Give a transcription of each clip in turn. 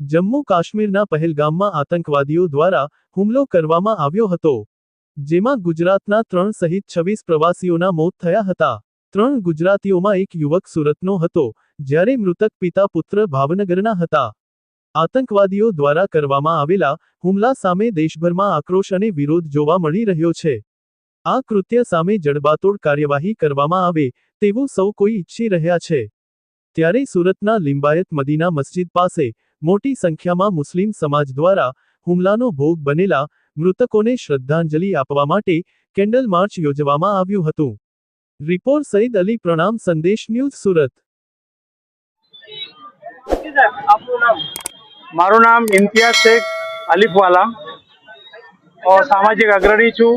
જમ્મુ કાશ્મીરના પહેલગામમાં આતંકવાદીઓ દ્વારા હુમલો કરવામાં આવ્યો હતો, જેમાં ગુજરાતના ત્રણ સહિત છવ્વીસ પ્રવાસીઓના મોત થયા હતા. ત્રણ ગુજરાતીઓમાં એક યુવક સુરતનો હતો, જ્યારે મૃતક પિતા પુત્ર ભાવનગરના હતા. આતંકવાદીઓ દ્વારા કરવામાં આવેલા હુમલા સામે દેશભરમાં આક્રોશ અને વિરોધ જોવા મળી રહ્યો છે. આ કૃત્ય સામે જડબાતોડ કાર્યવાહી કરવામાં આવે તેવું સૌ કોઈ ઈચ્છી રહ્યા છે. ત્યારે સુરતના લિંબાયત મદીના મસ્જિદ પાસે મોટી સંખ્યામાં મુસ્લિમ સમાજ દ્વારા હુમલાનો ભોગ બનેલા મૃતકોને શ્રદ્ધાંજલિ આપવા માટે કેન્ડલ માર્ચ યોજવામાં આવ્યું હતું. રિપોર્ટ સઈદ અલી પ્રણામ, સંદેશ ન્યૂઝ, સુરત. મારું નામ ઇમ્તિયાઝ શેખ અલીફવાલા સામાજિક અગ્રણી છું.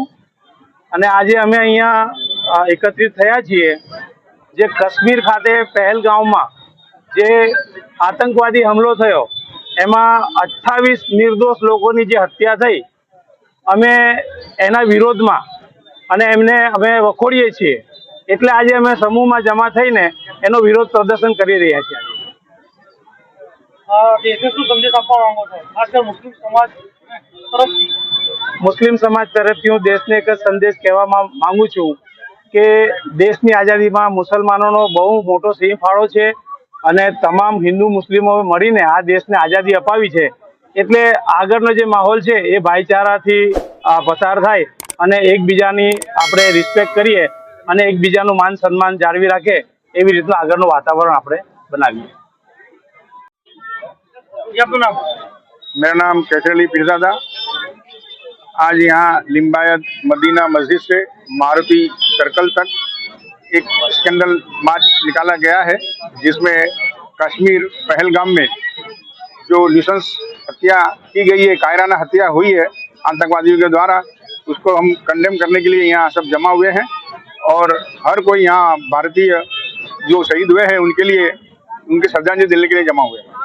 અને આજે અમે અહીંયા એકત્રિત થયા છીએ જે કાશ્મીર ખાતે પહેલગાંવમાં જે આતંકવાદી હુમલો થયો. એમાં અઠ્ઠાવીસ નિર્દોષ લોકોની જે હત્યા થઈ અમે એના વિરોધમાં અને એમને અમે વખોડીએ છીએ. એટલે આજે અમે સમૂહમાં જમા થઈને એનો વિરોધ પ્રદર્શન કરી રહ્યા છીએ આજે. અ, દેશને શું સંદેશ આપવા માંગો છો? ખાસ કરીને મુસ્લિમ સમાજ તરફથી. મુસ્લિમ સમાજ તરફથી હું દેશને એક જ સંદેશ કહેવામાં માંગુ છું કે દેશની આઝાદીમાં મુસલમાનોનો બહુ મોટો સિંહ ફાળો છે. અને તમામ હિન્દુ મુસ્લિમો મળીને આ દેશને આઝાદી અપાવી છે એટલે આગળનો જે માહોલ છે એ ભાઈચારાથી આ, પસાર થાય અને એકબીજાની આપણે રિસ્પેક્ટ કરીએ અને એકબીજાનું માન સન્માન જાળવી રાખે એવી રીતનું આગળનું વાતાવરણ આપણે બનાવીએ જી આપનું નામ मेरा नाम कैसर अली पीरजादा आज यहाँ लिम्बायत मदीना मस्जिद से मारुति सर्कल तक एक स्कैंडल मार्च निकाला गया है, जिसमें कश्मीर पहलगाम में जो निशंस हत्या की गई है, कायराना हत्या हुई है, आतंकवादियों के द्वारा, उसको हम कंडेम करने के लिए यहाँ सब जमा हुए हैं। और हर कोई यहाँ भारतीय जो शहीद हुए हैं, उनके लिए, उनके श्रद्धांजलि देने के लिए जमा हुए हैं।